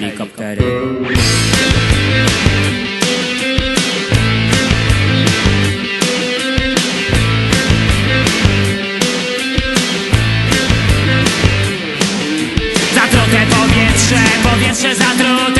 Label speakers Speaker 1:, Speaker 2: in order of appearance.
Speaker 1: helikoptery. Zatrute powietrze, powietrze zatrute